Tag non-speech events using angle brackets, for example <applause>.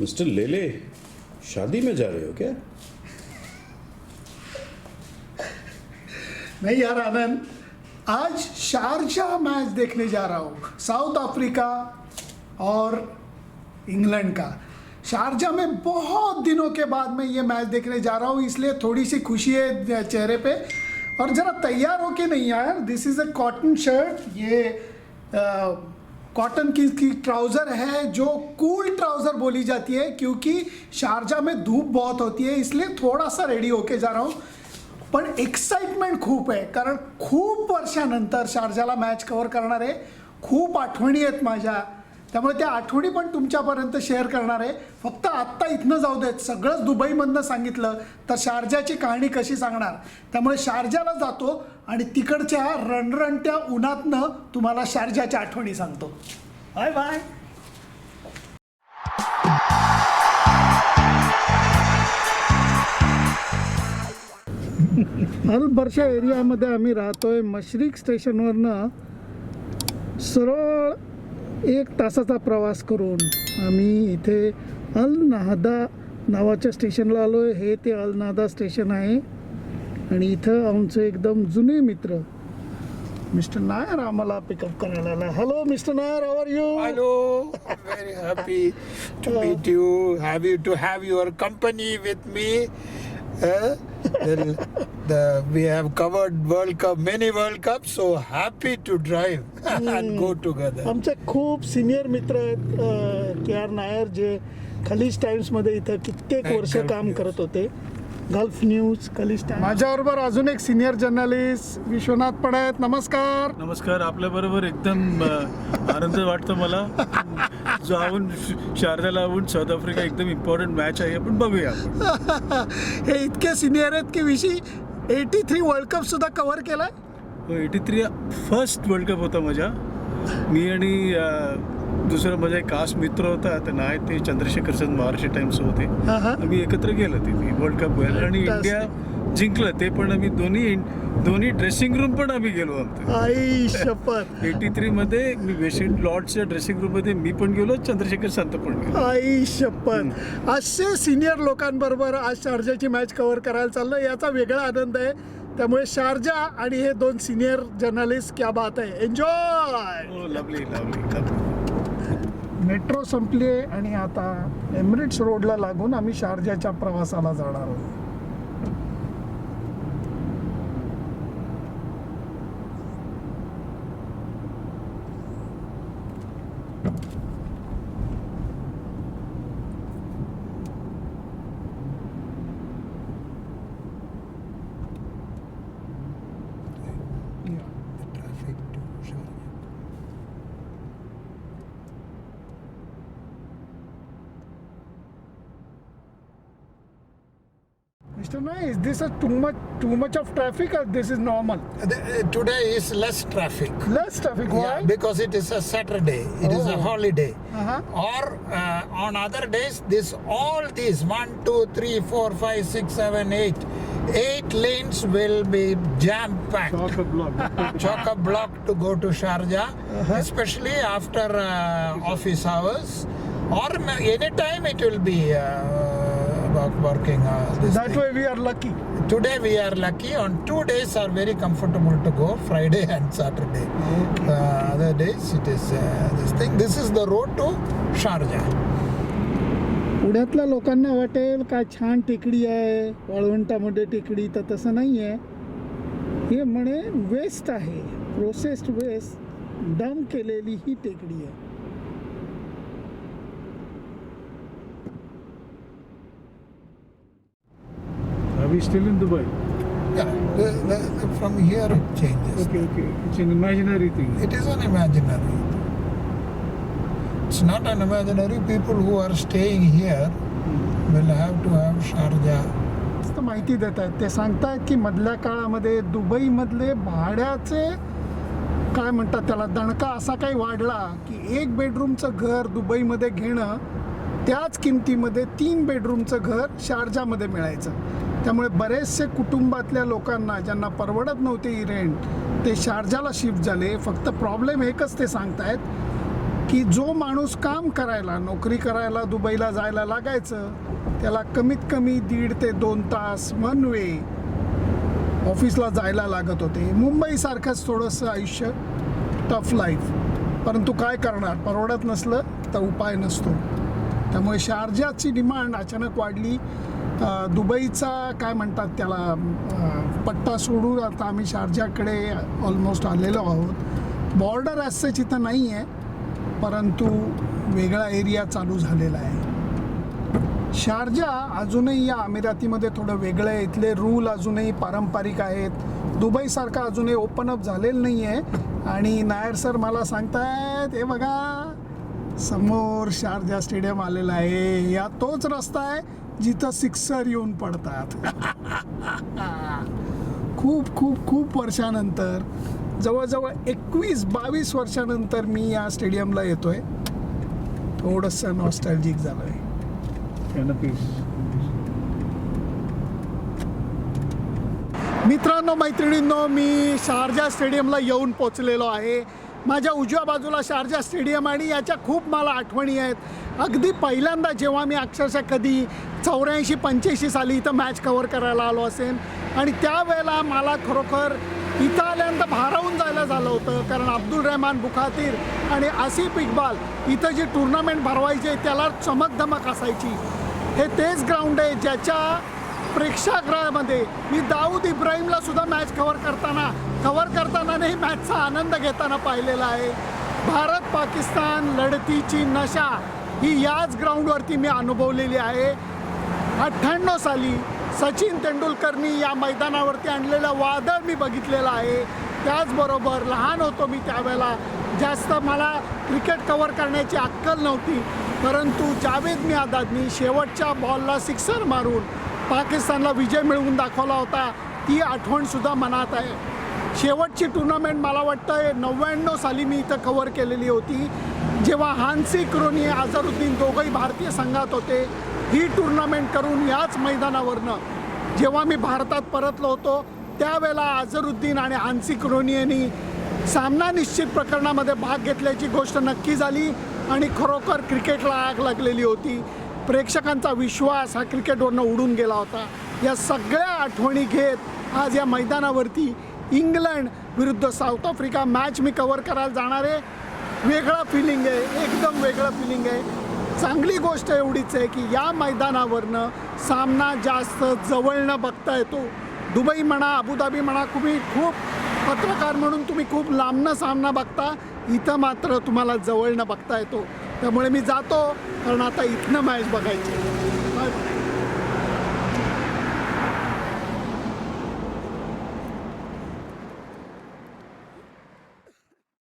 Mister लेले, शादी में जा रहे हो क्या? नहीं यार आनंद, आज शारजाह मैच देखने जा रहा हूँ, साउथ अफ्रीका और इंग्लैंड का। शारजा में बहुत दिनों के बाद मैं ये मैच देखने जा रहा हूँ, इसलिए थोड़ी सी खुशी है चेहरे पे। और ज़रा तैयार हो के नहीं यार this is a cotton shirt ये कॉटन की, की ट्राउज़र है जो कूल ट्राउज़र बोली जाती है क्योंकि शारजा में धूप बहुत होती है इसलिए थोड़ा सा रेडी होके जा रहा हूँ। पण एक्साइटमेंट खूप आहे कारण खूप वर्षानंतर शारजाला मॅच कवर करणार आहे। खूप आठवणी आहेत माझ्या। त्यामुळे त्या आठवणी पण तुमच्यापर्यंत शेअर करणार आहे. फक्त आत्ता इथनं जाऊ देत. सगळंच दुबईमधनं सांगितलं. तर शारजाची कहाणी कशी सांगणार? त्यामुळे शारजाला जातो आणि तिकडच्या रणरणत्या उन्हातनं तुम्हाला शारजाच्या आठवणी सांगतो. Bye bye. अलबर्षा एरियामध्ये आम्ही राहतोय. मशरिक स्टेशनवरनं सरळ एक तासाचा प्रवास करून आम्ही इथे अल नाहदा नावाच्या स्टेशनला आलो आहे हे ते अल नाहदा स्टेशन आहे आणि इथं आमचे एकदम जुने मित्र मिस्टर नायर आम्हाला पिकअप करायला आला hello mister Nair how are you Hello, I'm very happy to meet you. Have you to have your company with me. Uh, the, the, we have covered World Cup, many World Cups, so happy to drive and go together. आमचे खूप senior मित्र आहेत के R Nair जे खलीज टाइम्समध्ये इथं कित्येक वर्ष काम. करत होते गल्फ न्यूज टाइम्स माझ्याबरोबर अजून एक सिनियर जर्नलिस्ट विश्वनाथ पण आहेत. नमस्कार. नमस्कार आपल्याबरोबर एकदम अ, आनंद वाटतो मला. जाऊन शारदाला आऊन साऊथ आफ्रिका एकदम इम्पॉर्टंट मॅच आहे आपण बघूया. <laughs> हे इतके सिनियर आहेत की विशी एटी थ्री वर्ल्ड कप सुद्धा कव्हर केलाय? Eighty three first world cup होता माझा मी आणि अ, दुसरा माझा एक खास मित्र होता तर नाही ते चंद्रशेखर सर महाराष्ट्र टाइम्स होते. आम्ही एकत्र गेलो तिथे वर्ल्ड कप आणि. इंडिया जिंकलं ते पण आम्ही दोन्ही दोन्ही ड्रेसिंग रूम पण आम्ही गेलो आमचं. एटी थ्री <laughs> मध्ये मी वेस्टर्न लॉर्डच्या ड्रेसिंग रूममध्ये मी पण गेलो चंद्रशेखर संत पण गेलो. आई शपथ. असे सिनियर लोकांबरोबर आज शारजाची मॅच कव्हर करायला चाललं याचा वेगळा आनंद आहे. त्यामुळे शारजा आणि हे दोन सिनियर जर्नलिस्ट क्या बात आहे. एन्जॉय लवली लवली मेट्रो संपली आहे आणि आता एमरिट्स रोडला लागून आम्ही शारजाच्या प्रवासाला जाणार आहोत. customer is this a too much too much of traffic or this is normal the, eh, today is less traffic less traffic why yeah, because it is a saturday It oh. is a oh. holiday uh-huh. or uh, on other days this all these one two three four five six seven eight eight lanes will be jam packed. Chock a block. <laughs> Chock a block to go to Sharjah, uh-huh. especially after uh, office hours or any time it will be. Uh, working. Uh, this that thing. Way we are lucky Today we are lucky. On two days are very comfortable to go, Friday and Saturday. Uh, other days it is uh, this thing. This is the road to Sharjah. पुण्यातल्या लोकांना वाटेल काय छान टेकडी आहे वाळवंटामध्ये टेकडी तर तसं नाही आहे हे म्हणे वेस्ट आहे प्रोसेस्ड वेस्ट डम केलेली ही टेकडी आहे We still in Dubai? Yeah, the, the, the, from here it changes. Okay, okay. It's an imaginary thing. It is an imaginary. It's not an imaginary. People who are staying here will have to have Sharjah. माहिती देत आहेत ते सांगतायत की मधल्या काळामध्ये दुबईमधले भाड्याचे काय म्हणतात त्याला दणका असा काही वाढला की एक बेडरूमचं घर दुबईमध्ये घेणं त्याच किमतीमध्ये तीन बेडरूमचं घर शारजामध्ये मिळायचं त्यामुळे बरेचसे कुटुंबातल्या लोकांना ज्यांना परवडत नव्हते ही रेंट ते शारजाला शिफ्ट झाले. फक्त प्रॉब्लेम एकच ते सांगतायत की जो माणूस काम करायला नोकरी करायला दुबईला जायला लागायचं त्याला कमीत कमी दीड ते दोन तास वन वे ऑफिसला जायला लागत होते. मुंबईसारखंच थोडंसं आयुष्य टफ लाईफ परंतु काय करणार? परवडत नसलं तर उपाय नसतो. त्यामुळे शारजाची डिमांड अचानक वाढली. दुबईचा काय म्हणतात त्याला पट्टा सोडून आता आम्ही शारजाकडे ऑलमोस्ट आलेलो आहोत. बॉर्डर असंच इथं नाही आहे परंतु वेगळा एरिया चालू झालेला आहे. शारजा अजूनही या अमिरातीमध्ये थोडं वेगळं आहे. इथले रूल अजूनही पारंपरिक आहेत. दुबईसारखं अजूनही ओपन अप झालेलं नाही आहे आणि नायर सर मला सांगतायत हे बघा समोर शारजा स्टेडियम आलेला आहे. या तोच रस्ता आहे. जिथं सिक्सर येऊन पडतात. खूप खूप खूप वर्षानंतर जवळजवळ एकवीस बावीस वर्षानंतर मी या स्टेडियमला येतोय. थोडंसं नॉस्टॅल्जिक झालं आहे मित्रांनो मैत्रिणींनो मी शारजा स्टेडियमला येऊन पोचलेलो आहे. माझ्या उजव्या बाजूला शारजा स्टेडियम आणि याच्या खूप मला आठवणी आहेत. अगदी पहिल्यांदा जेव्हा मी अक्षरशः कधी चौऱ्याऐंशी पंच्याऐंशी साली इथं मॅच कवर करायला आलो असेल आणि त्यावेळेला मला खरोखर इथं आल्यानंतर भारावून जायला झालं होतं. कारण अब्दुल रहमान बुखातीर आणि आसिफ इक्बाल इथं जी टुर्नामेंट भरवायचे त्याला चमक धमक असायची. हे तेच ग्राउंड आहे ज्याच्या प्रेक्षागृहामध्ये मी दाऊद इब्राहिमला सुद्धा मॅच कव्हर करताना कव्हर करताना नाही मॅचचा आनंद घेताना पाहिलेला आहे. भारत पाकिस्तान लढतीची नशा ही याच ग्राउंडवरती मी अनुभवलेली आहे. अठ्ठ्याण्णव साली सचिन तेंडुलकरनी या मैदानावरती आणलेलं वादळ मी बघितलेलं आहे. त्याचबरोबर लहान होतो मी त्यावेळेला. जास्त मला क्रिकेट कव्हर करण्याची अक्कल नव्हती. परंतु जावेद मियादादनी शेवटच्या बॉलला सिक्सर मारून पाकिस्तानला विजय मिळवून दाखवला होता ती आठवणसुद्धा मनात आहे. शेवटची टुर्नामेंट मला वाटतं नव्याण्णव साली मी इथं कव्हर केलेली होती. जेव्हा हान्सी क्रोनी अझरुद्दीन दोघंही भारतीय संघात होते ही टुर्नामेंट करून याच मैदानावरनं जेव्हा मी भारतात परतलो होतो त्यावेळेला अझरुद्दीन आणि हान्सी क्रोनी यांनी सामना निश्चित प्रकरणामध्ये भाग घेतल्याची गोष्ट नक्की झाली आणि खरोखर क्रिकेटला आग लागलेली होती. प्रेक्षकांचा विश्वास हा क्रिकेटवरनं उडून गेला होता. या सगळ्या आठवणी घेत आज या मैदानावरती इंग्लंड विरुद्ध साऊथ आफ्रिका मॅच मी कवर करायला जाणार आहे. वेगळा फिलिंग आहे एकदम वेगळं फिलिंग आहे. चांगली गोष्ट एवढीच आहे की या मैदानावरनं सामना जास्त जवळनं बघता येतो. दुबई म्हणा अबुधाबी म्हणा तुम्ही खूप पत्रकार म्हणून तुम्ही खूप लांबनं सामना बघता. इथं मात्र तुम्हाला जवळनं बघता येतो. त्यामुळे मी जातो कारण आता इथनं मॅच बघायची आहे.